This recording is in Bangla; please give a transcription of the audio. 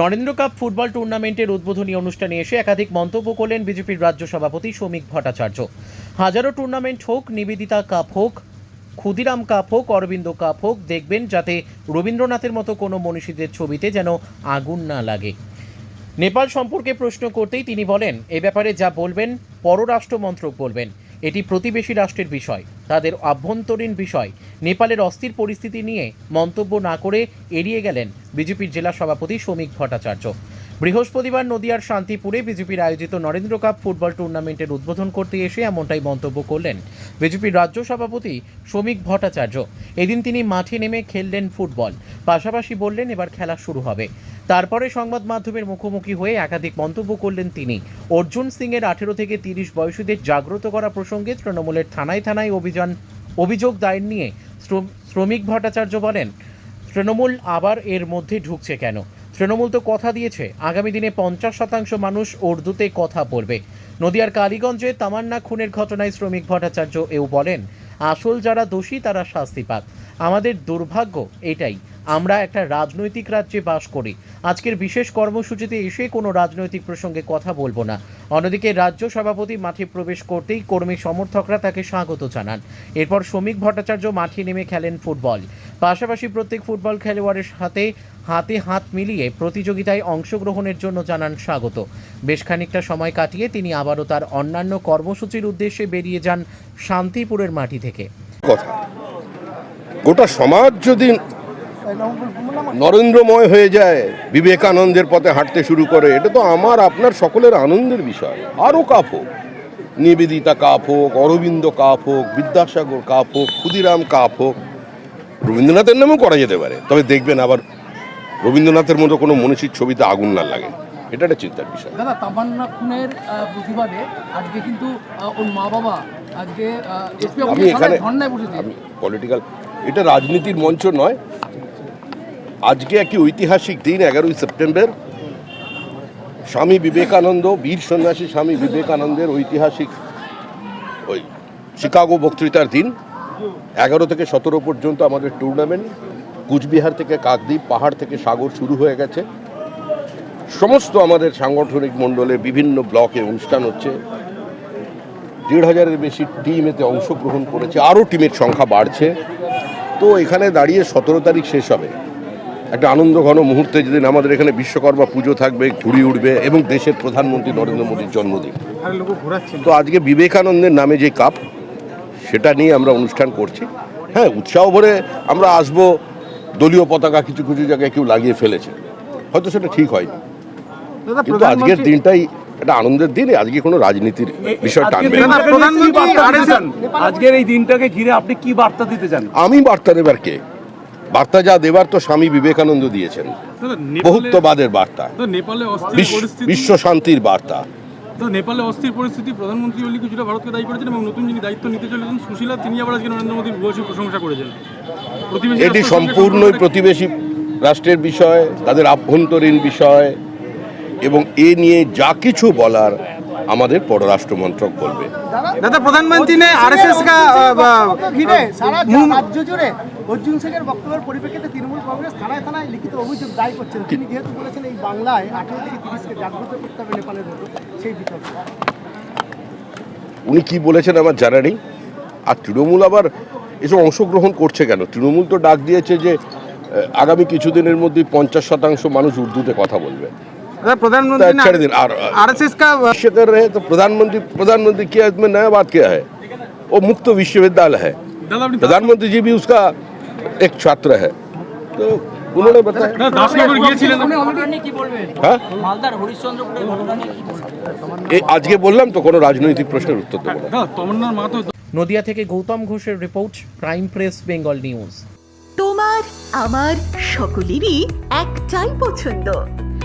নরেন্দ্র কাপ ফুটবল টুর্নামেন্টের উদ্বোধনী অনুষ্ঠানে এসে একাধিক মন্তব্য করলেন বিজেপির রাজ্য সভাপতি শ্রমিক ভট্টাচার্য। হাজারো টুর্নামেন্ট হোক, নিবেদিতা কাপ হোক, ক্ষুদিরাম কাপ হোক, অরবিন্দ কাপ হোক, দেখবেন যাতে রবীন্দ্রনাথের মতো কোনো মনীষীদের ছবিতে যেন আগুন না লাগে। নেপাল সম্পর্কে প্রশ্ন করতেই তিনি বলেন, এ ব্যাপারে যা বলবেন পররাষ্ট্র মন্ত্রক বলবেন। এটি প্রতিবেশী রাষ্ট্রের বিষয়। তাদের আভ্যন্তরীণ বিষয়। নেপালের অস্থির পরিস্থিতি নিয়ে মন্তব্য না করে এড়িয়ে গেলেন বিজেপির জেলা সভাপতি শ্রমিক ভট্টাচার্য। বৃহস্পতিবার নদিয়ার শান্তিপুরে বিজেপির আয়োজিত নরেন্দ্র কাপ ফুটবল টুর্নামেন্টের উদ্বোধন করতে এসে এমনটাই মন্তব্য করলেন বিজেপির রাজ্য সভাপতি শ্রমিক ভট্টাচার্য। এদিন তিনি মাঠে নেমে খেললেন ফুটবল। পাশাপাশি বললেন, এবার খেলা শুরু হবে। তারপরে সংবাদ মাধ্যমের মুখোমুখি হয়ে একাধিক মন্তব্য করলেন তিনি। অর্জুন সিংয়ের আঠেরো থেকে তিরিশ বয়সীদের জাগ্রত করা প্রসঙ্গে তৃণমূলের থানায় থানায় অভিযান, অভিযোগ দায়ের নিয়ে শ্রমিক ভট্টাচার্য বলেন, তৃণমূল আবার এর মধ্যে ঢুকছে কেন? তৃণমূল তো কথা দিয়েছে, আগামী দিনে পঞ্চাশ শতাংশ মানুষ উর্দুতে কথা বলবে। নদিয়ার কালীগঞ্জে তামান্না খুনের ঘটনায় শ্রমিক ভট্টাচার্য এও বলেন, আসল যারা দোষী তারা শাস্তি পাক। আমাদের দুর্ভাগ্য এটাই, আমরা একটা রাজনৈতিক রাজ্যে বাস করি। আজকের বিশেষ কর্মসূচিতে এসে কোনো রাজনৈতিক প্রসঙ্গে কথা বলব না। অন্যদিকে রাজ্য সভাপতি মাঠে প্রবেশ করতেই কর্মী সমর্থকরা তাকে স্বাগত জানান। এরপর শ্রমিক ভট্টাচার্য মাঠে নেমে খেলেন ফুটবল। পাশাপাশি প্রত্যেক ফুটবল খেলোয়াড়ের সাথে হাতে হাত মিলিয়ে প্রতিযোগিতায় অংশগ্রহণের জন্য জানান স্বাগত। বেশ খানিকটা সময় কাটিয়ে তিনি আবারও তার অন্যান্য কর্মসূচির উদ্দেশ্যে বেরিয়ে যান শান্তিপুরের মাটি থেকে। কথা। গোটা সমাজ যদি নরেন্দ্রময় হয়ে যায় বিবেকানন্দের পথে হাঁটতে শুরু করে এটা তো আমার আপনার সকলের আনন্দের বিষয়। আরও কাপ হোক নিবেদিতা কাপ হোক অরবিন্দ কাপ হোক বিদ্যাসাগর কাপ হোক ক্ষুদিরাম কাপ হোক রবীন্দ্রনাথের নামেও করা যেতে পারে। তবে দেখবেন আবার রবীন্দ্রনাথের মতো কোনো মনীষীর ছবিতে আগুন না লাগে। এটা একটা চিন্তার বিষয়। দাদা তামান্না খুনের প্রতিবাদে আজকে কিন্তু ওর মা বাবা আজকে আমি এখানে আমি পলিটিক্যাল এটা রাজনীতির মঞ্চ নয় আজকে একটি ঐতিহাসিক দিন, এগারোই সেপ্টেম্বর। স্বামী বিবেকানন্দ, বীর সন্ন্যাসী স্বামী বিবেকানন্দের ঐতিহাসিক ওই শিকাগো বক্তৃতার দিন। এগারো থেকে সতেরো পর্যন্ত আমাদের টুর্নামেন্ট কুচবিহার থেকে কাকদ্বীপ পাহাড় থেকে সাগর শুরু হয়ে গেছে। সমস্ত আমাদের সাংগঠনিক মণ্ডলে বিভিন্ন ব্লকে অনুষ্ঠান হচ্ছে। দেড় হাজারের বেশি টিম এতে অংশগ্রহণ করেছে। আরও টিমের সংখ্যা বাড়ছে। তো এখানে দাঁড়িয়ে সতেরো তারিখ শেষ হবে। একটা আনন্দ ঘন মুহূর্তে যেদিন আমাদের এখানে বিশ্বকর্মা পুজো থাকবে ঘুড়ি উঠবে এবং দেশের প্রধানমন্ত্রী নরেন্দ্র মোদীর জন্মদিন। তো আজকে বিবেকানন্দের নামে যে কাপ সেটা নিয়ে আমরা অনুষ্ঠান করছি। হ্যাঁ উৎসাহ ভরে আমরা আসব দলীয় পতাকা কিছু কিছু জায়গায় কেউ লাগিয়ে ফেলেছে। হয়তো সেটা ঠিক হয়নি। কিন্তু আজকের দিনটাই একটা আনন্দের দিন আজকে কোনো রাজনীতির বিষয় টানবে আজকের এই দিনটাকে ঘিরে আপনি কি বার্তা দিতে চান? আমি বার্তা দেবার কে? বার্তা যা দেবার তো স্বামী বিবেকানন্দ দিয়েছেন। বহুত্ববাদের বার্তা। বিশ্ব- শান্তির বার্তা। দাদা, নেপালে অস্থির পরিস্থিতি প্রধানমন্ত্রী ওলি কিছুটা ভারতকে দায়ী করেছেন এবং নতুন যিনি দায়িত্ব নিতে চলেছেন সুশীলা তিনি আবার আজকে নরেন্দ্র মোদীর ভূয়সী প্রশংসা করেছেন। এটি সম্পূর্ণই প্রতিবেশী রাষ্ট্রের বিষয় তাদের আভ্যন্তরীণ বিষয় এবং এ নিয়ে যা কিছু বলার আমাদের পররাষ্ট্র মন্ত্রক বলবে दादा प्रधानमंत्री ने आरएसएस का अ, ঘিরে সারা মুম- রাজ্য জুড়ে অর্জুন সিংয়ের বক্তব্যের পরিপ্রেক্ষিতে তৃণমূল কংগ্রেস থানায় থানায় লিখিত অভিযোগ দায়ী করছেন তিনি যেহেতু বলেছেন এই বাংলায় আঠেরো থেকে তিরিশকে জাগ্রত করতে হবে নেপালের মতো সেই বিতর্ক উনি কি বলেছেন আমার জানা নেই আর তৃণমূল আবার এসব অংশগ্রহণ করছে কেন তৃণমূল তো ডাক দিয়েছে যে আহ, আগামী কিছুদিনের মধ্যেই পঞ্চাশ শতাংশ মানুষ উর্দুতে কথা বলবে दादा তা प्रधानमंत्री ছেড়ে দিন ने আর आरएसएस का अ, विश्व कर रहे हैं तो प्रधानमंत्री प्रधानमंत्री क्या इसमें नया बात क्या है वो मुक्त विश्वविद्यालय है দাদা আপনি प्रधानमंत्री जी भी उसका एक छात्र है तो उन्होंने बताया দাদা, দাসনগর গিয়েছিলেন হ্যাঁ মালদার হরিশ্চন্দ্রপুরের ঘটনা নিয়ে কি বলবেন এই আজকে বললাম তো কোনো রাজনৈতিক প্রশ্নের উত্তর দেবো না দাদা তমন্নার মা তো নদিয়া থেকে গৌতম ঘোষের report prime press Bengal news তোমার আমার সকলেরই একটাই পছন্দ